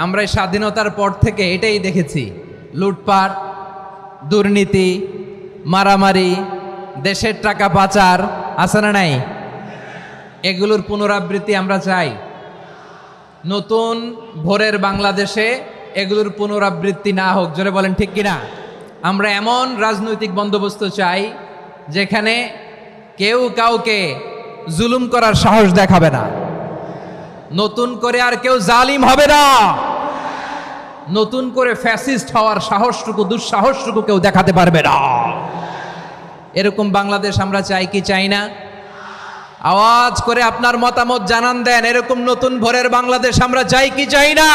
আমরা এই স্বাধীনতার পর থেকে এটাই দেখেছি। লুটপাট, দুর্নীতি, মারামারি, দেশের টাকা পাচার, আছে না নাই? এগুলোর পুনরাবৃত্তি আমরা চাই। নতুন ভোরের বাংলাদেশে এগুলোর পুনরাবৃত্তি না হোক, জোরে বলেন ঠিক কিনা? আমরা এমন রাজনৈতিক বন্দোবস্ত চাই যেখানে কেউ কাউকে জুলুম করার সাহস দেখাবে না। নতুন করে আর কেউ জালিম হবে না। নতুন করে ফ্যাসিস্ট হওয়ার সাহসটুকু, দুঃসাহসটুকু কেউ দেখাতে পারবে না। এরকম বাংলাদেশ আমরা চাই কি চাই না? আওয়াজ করে আপনার মতামত জানান দেন, এরকম নতুন ভোরের বাংলাদেশ আমরা চাই কি চাই না?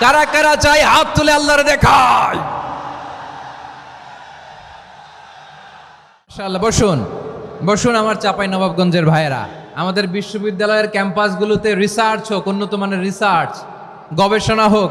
কারা কারা চাই হাত তুলে আল্লাহরে দেখায়। বসুন বসুন আমার চাপাই নবাবগঞ্জের ভাইয়েরা। আমাদের বিশ্ববিদ্যালয়ের ক্যাম্পাসগুলোতে রিসার্চ হোক, উন্নত মানের রিসার্চ গবেষণা হোক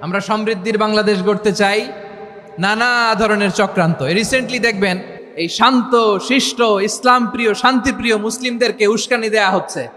আমরা সমৃদ্ধির বাংলাদেশ গড়তে চাই নানা ধরনের চক্রান্ত। রিসেন্টলি দেখবেন এই শান্ত, শিষ্ট ইসলাম প্রিয় শান্তিপ্রিয় মুসলিমদেরকে উস্কানি দেয়া হচ্ছে।